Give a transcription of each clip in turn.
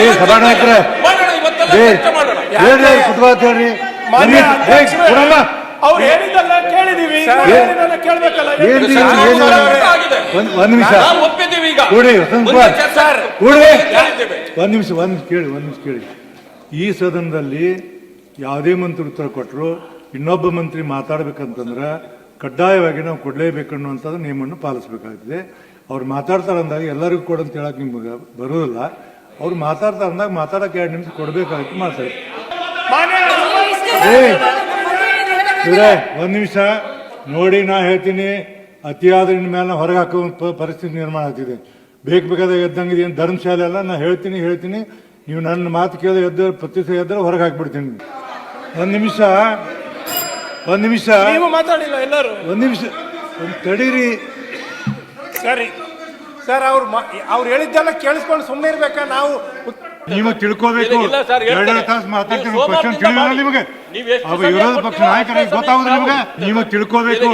ಏ ಸಭಾನಾಯಕರೇ ಏ ಹೇಳ್ರಿ ಹೇಳ್ರಿ ಕೊಡಮ್ಮ ಅವ್ರು ಹೇಳಿದ್ದಲ್ಲ ಕೇಳಿದೀವಿ ಕೇಳ್ಬೇಕಲ್ಲ. ಒಂದ್ ನಿಮಿಷ. ಚರ್ಚೆ ಒಂದ್ ನಿಮಿಷ. ಒಂದ್ ಕೇಳಿ ಒಂದ್ ನಿಮಿಷ ಕೇಳಿ. ಈ ಸದನದಲ್ಲಿ ಯಾವುದೇ ಮಂತ್ರಿ ಉತ್ತರ ಕೊಟ್ಟರು ಇನ್ನೊಬ್ಬ ಮಂತ್ರಿ ಮಾತಾಡ್ಬೇಕಂತಂದ್ರೆ ಕಡ್ಡಾಯವಾಗಿ ನಾವು ಕೊಡಲೇಬೇಕು ಅನ್ನುವಂಥದ್ದು ನಿಯಮವನ್ನು ಪಾಲಿಸಬೇಕಾಗ್ತದೆ. ಅವ್ರು ಮಾತಾಡ್ತಾರೆ ಅಂದಾಗ ಎಲ್ಲರಿಗೂ ಕೊಡು ಅಂತ ಹೇಳಕ್ಕೆ ನಿಮ್ಗೆ ಬರೋದಿಲ್ಲ. ಅವ್ರು ಮಾತಾಡ್ತಾರೆ ಅಂದಾಗ ಮಾತಾಡಕ್ಕೆ ಎರಡು ನಿಮಿಷ ಕೊಡಬೇಕಾಗುತ್ತೆ ಮಾತಾಡಿ. ಏ ಒಂದು ನಿಮಿಷ. ನೋಡಿ ನಾ ಹೇಳ್ತೀನಿ ಅತಿಯಾದ ಮೇಲೆ ಹೊರಗೆ ಹಾಕೋ ಪರಿಸ್ಥಿತಿ ನಿರ್ಮಾಣ ಆಗ್ತಿದೆ. ಬೇಕು ಬೇಕಾದಾಗ ಎದ್ದಂಗೆ ಏನು ಧರ್ಮಶಾಲೆ ಅಲ್ಲ, ನಾ ಹೇಳ್ತೀನಿ ಹೇಳ್ತೀನಿ. ನೀವು ನನ್ನ ಮಾತು ಕೇಳಿ ಎದ್ದು ಪ್ರತಿಷ್ಠೆ ಎದ್ದರೆ ಹೊರಗೆ ಹಾಕ್ಬಿಡ್ತೀನಿ. ಒಂದು ನಿಮಿಷ. ಒಂದ್ ನಿಮಿಷ. ನೀವು ಮಾತಾಡಿಲ್ಲ ಎಲ್ಲರೂ. ಒಂದ್ ನಿಮಿಷ. ಒಂದು ತಡೀರಿ. ಸರಿ. ಸರ್ ಅವ್ರು ಮಾ- ಅವ್ರು ಹೇಳಿದ್ದೆಲ್ಲ ಕೇಳಿಸ್ಕೊಂಡು ಸುಮ್ಮನೆ ಇರ್ಬೇಕ? ನಾವು ಉತ್- ನೀವು ತಿಳ್ಕೋಬೇಕು. ಎರಡೆರಡು ತಾಸು ಮಾತಾಡ್ತೀನಿ ನೀವು ಕ್ವಶನ್ ತಿಳಿಯೋಲ್ಲ ನಿಮಗೆ. ಅವ ವಿರೋಧ ಪಕ್ಷ ನಾಯಕರಿಗೆ ಅಷ್ಟೇ ಗೊತ್ತಾಗುದು ನಿಮಗೆ. ನೀವು ತಿಳ್ಕೋಬೇಕು.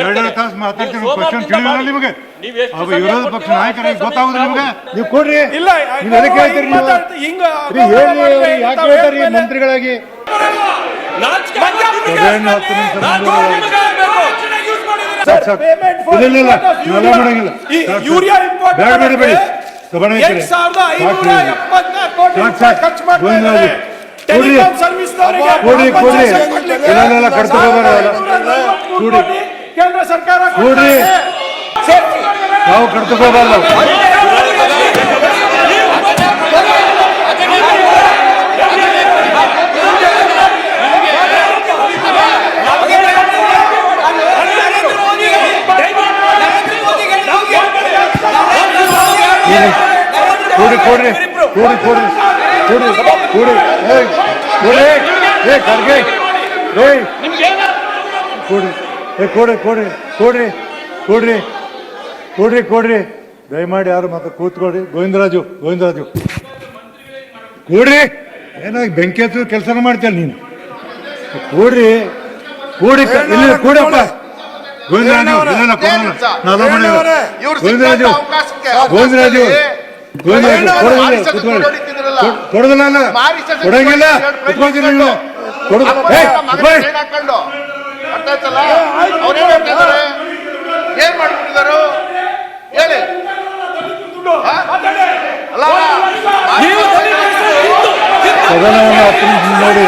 ಎರಡೆರಡು ತಾಸು ಮಾತಾಡ್ತೀನಿ ನೀವು ಕ್ವಶನ್ ತಿಳಿಯೋಲ್ಲ ನಿಮಗೆ. ಅವ ವಿರೋಧ ಪಕ್ಷ ನಾಯಕರಿಗೆ ಅಷ್ಟೇ ಗೊತ್ತಾಗುದು ನಿಮಗೆ. ನೀವು ಕೊಡ್ರಿ. ಇಲ್ಲ ನೀವು ಅದಕ್ಕೆ ಹೇಳ್ತೀರಿ ಹಿಂಗ್ ನೀವು ಹೇಳಿ ಯಾಕೆ ಮಂತ್ರಿಗಳಾಗಿ? ಯೂರಿಯಾ ಸಭಾನಾಯಕರೇ. ಎಂಟ್ ಸಾವಿರದ ಐನೂರ ಸಾಕು. ಎಪ್ಪತ್ನಾಲ್ಕು ಕೋಟಿ. ಖರ್ಚು ಮಾಡ್ತಾ ಗೋವಿಂದ ಇದ್ದಾರೆ. ರಾಜು. ಟೆಲಿಕಾಂ ಕೊಡ್ರಿ. ಸರ್ವಿಸ್ನವರಿಗೆ ಕೊಡ್ರಿ, ಕೊಡ್ರಿ. compensation ಕೊಡ್ಲಿಕ್ಕೆ ಇಲ್ಲ, ಇಲ್ಲ, ಇಲ್ಲ, ಕಟ್ಕೊಂಡು ಹೋಗೋಣ, ಇಲ್ಲ. ಐನೂರ ನಲವತ್ಮೂರು ಕೊಡ್ರಿ. ಕೋಟಿ ಕೇಂದ್ರ ಸರ್ಕಾರ ಕೊಡ್ರಿ. ಸೇರ್ಸಿ. ನಾವು ಕಡ್ತಕೋಬಾರ್ದು ಕೊಡ್ರಿ ಕೊಡ್ರಿ. ಕೂಡಿ ಕೂಡ್ರಿ. ಕೂಡಿ ಕೂಡಿ ಏಯ್ ಕೊಡ್ರಿ. ಏ ಖರ್ಗೆ. ಏಯ್. ಕೊಡ್ರಿ. ಏ ಕೂಡಿ ಕೊಡ್ರಿ. ಕೊಡ್ರಿ ಕೊಡ್ರಿ. ಕೊಡ್ರಿ ಕೊಡ್ರಿ. ದಯಮಾಡಿ ಯಾರು ಮತ್ತೆ ಕೂತ್ಕೊಡ್ರಿ ಗೋವಿಂದರಾಜು ಗೋವಿಂದರಾಜು. ಕೂಡ್ರಿ. ಏನಾಗಿ ಬೆಂಕಿ ಹಚ್ಚೋ ಕೆಲಸನ ಮಾಡ್ತೀಯ ನೀನು? ಕೂಡ್ರಿ. ಕೂಡಿ ಇಲ್ಲಿ ಕೂಡಪ್ಪ. ಗೋವಿಂದರಾಜು ಇಲ್ಲ ಕೊಡೋಣ ನಾವೆಲ್ಲ ಮಾಡಿಲ್ಲ ಗೋವಿಂದರಾಜು ಗೋವಿಂದರಾಜು ಕೊಡೋದಿಲ್ಲ ಕೊಡ್- ಅಲ್ಲ. ಕೊಡಂಗಿಲ್ಲ. ಕುತ್ಕೊಳ್ತೀನಿ ನೀವು ಅವ್ರೇನ್ ಏನು ಮಾಡ್ಬಿಟ್ಟಿದಾರು ಹೇಳಿ? ಅಲ್ಲ. ಸದನವನ್ನು ನೋಡಿ.